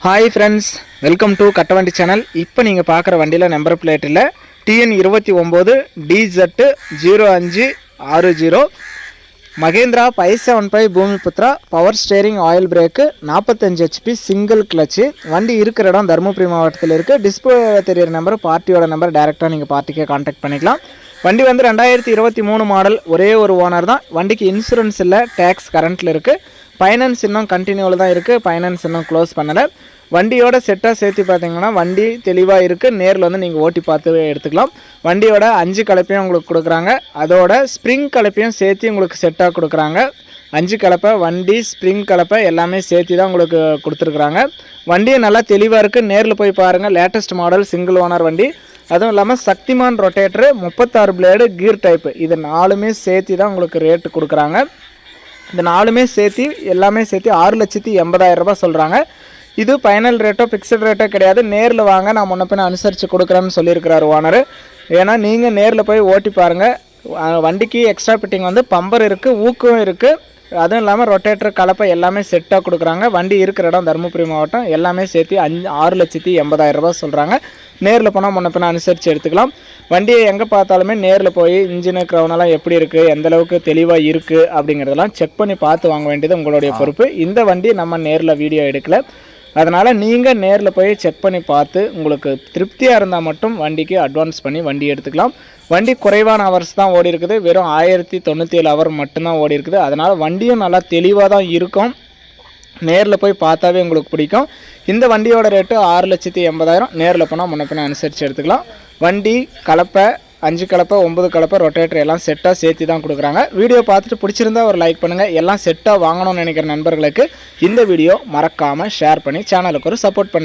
Hi friends welcome to Kattavandi channel இப்போ நீங்கள் பார்க்குற வண்டியில் நம்பர் பிளேட்டில் டிஎன் இருபத்தி ஒம்பது டிஜெட்டு ஜீரோ அஞ்சு ஆறு zero Mahindra five seven five Bhoomiputra power steering oil brake நாற்பத்தஞ்சு ஹெச்பி சிங்கிள் கிளச்சு வண்டி இருக்கிற இடம் தருமபுரி மாவட்டத்தில் இருக்குது டிஸ்பிளே தெரியிற நம்பர் பார்ட்டியோட நம்பர் டேரெக்டாக நீங்கள் பார்ட்டிக்கே காண்டாக்ட் பண்ணிக்கலாம். வண்டி வந்து ரெண்டாயிரத்தி இருபத்தி மூணு மாடல் ஒரே ஒரு ஓனர் தான். வண்டிக்கு இன்சூரன்ஸ் இல்லை டேக்ஸ் கரண்ட்டில் இருக்குது ஃபைனான்ஸ் இன்னும் கண்டினியூவில் தான் இருக்குது ஃபைனான்ஸ் இன்னும் க்ளோஸ் பண்ணலை. வண்டியோட செட்டாக சேர்த்து பார்த்தீங்கன்னா வண்டி தெளிவாக இருக்குது நேரில் வந்து நீங்கள் ஓட்டி பார்த்து எடுத்துக்கலாம். வண்டியோட அஞ்சு கலப்பையும் உங்களுக்கு கொடுக்குறாங்க. அதோட ஸ்ப்ரிங் கலப்பையும் சேர்த்து உங்களுக்கு செட்டாக கொடுக்குறாங்க. அஞ்சு கலப்பை வண்டி ஸ்ப்ரிங் கலப்பை எல்லாமே சேர்த்து தான் உங்களுக்கு கொடுத்துருக்குறாங்க. வண்டியும் நல்லா தெளிவாக இருக்குது நேரில் போய் பாருங்கள் லேட்டஸ்ட் மாடல் சிங்கிள் ஓனர் வண்டி. அதுவும் இல்லாமல் சக்திமான் ரொட்டேட்டரு முப்பத்தாறு பிளேடு கீர் டைப்பு இது நாலுமே சேர்த்து தான் உங்களுக்கு ரேட்டு கொடுக்குறாங்க. இந்த நாலுமே சேர்த்து எல்லாமே சேர்த்து ஆறு லட்சத்தி எண்பதாயிரரூபா சொல்கிறாங்க இது ஃபைனல் ரேட்டோ ஃபிக்ஸட் ரேட்டோ கிடையாது. நேரில் வாங்க நான் முன்ன பின்ன அனுசரித்து கொடுக்குறேன்னு சொல்லியிருக்கிறார் ஓனர் ஏன்னா நீங்கள் நேரில் போய் ஓட்டி பாருங்கள் வண்டிக்கு எக்ஸ்ட்ரா ஃபிட்டிங் வந்து பம்பர் இருக்குது ஊக்கம் இருக்குது அதுவும் இல்லாமல் ரொட்டேட்டர் கலப்பை எல்லாமே செட்டாக கொடுக்குறாங்க. வண்டி இருக்கிற இடம் தருமபுரி மாவட்டம் எல்லாமே சேர்த்து அஞ்சு ஆறு லட்சத்தி எண்பதாயிரம் சொல்கிறாங்க நேரில் போனால் முன்ன பின்ன அனுசரித்து எடுத்துக்கலாம். வண்டியை எங்கே பார்த்தாலுமே நேரில் போய் இன்ஜினு க்ரௌனெல்லாம் எப்படி இருக்குது எந்த அளவுக்கு தெளிவாக இருக்குது அப்படிங்கிறதெல்லாம் செக் பண்ணி பார்த்து வாங்க வேண்டியது உங்களுடைய பொறுப்பு. இந்த வண்டி நம்ம நேரில் வீடியோ எடுக்கல. அதனால் நீங்கள் நேரில் போய் செக் பண்ணி பார்த்து உங்களுக்கு திருப்தியாக இருந்தால் மட்டும் வண்டிக்கு அட்வான்ஸ் பண்ணி வண்டி எடுத்துக்கலாம். வண்டி குறைவான ஹவர்ஸ் தான் ஓடி இருக்குது. வெறும் ஆயிரத்தி தொண்ணூற்றி ஏழு ஹவர் மட்டும்தான் ஓடி இருக்குது. அதனால் வண்டியும் நல்லா தெளிவாக தான் இருக்கும். நேரில் போய் பார்த்தாவே உங்களுக்கு பிடிக்கும். இந்த வண்டியோட ரேட்டு ஆறு லட்சத்தி எண்பதாயிரம். நேரில் போனால் முன்ன அனுசரித்து எடுத்துக்கலாம். வண்டி கலப்பை அஞ்சு கலப்பை ஒம்பது கலப்பை ரொட்டேட்டர் எல்லாம் செட்டாக சேர்த்து தான் கொடுக்குறாங்க. வீடியோ பார்த்துட்டு பிடிச்சிருந்தா ஒரு லைக் பண்ணுங்கள் எல்லாம் செட்டாக வாங்கணும்னு நினைக்கிற நண்பர்களுக்கு இந்த வீடியோ மறக்காமல் ஷேர் பண்ணி சேனலுக்கு ஒரு சப்போர்ட் பண்ணுங்கள்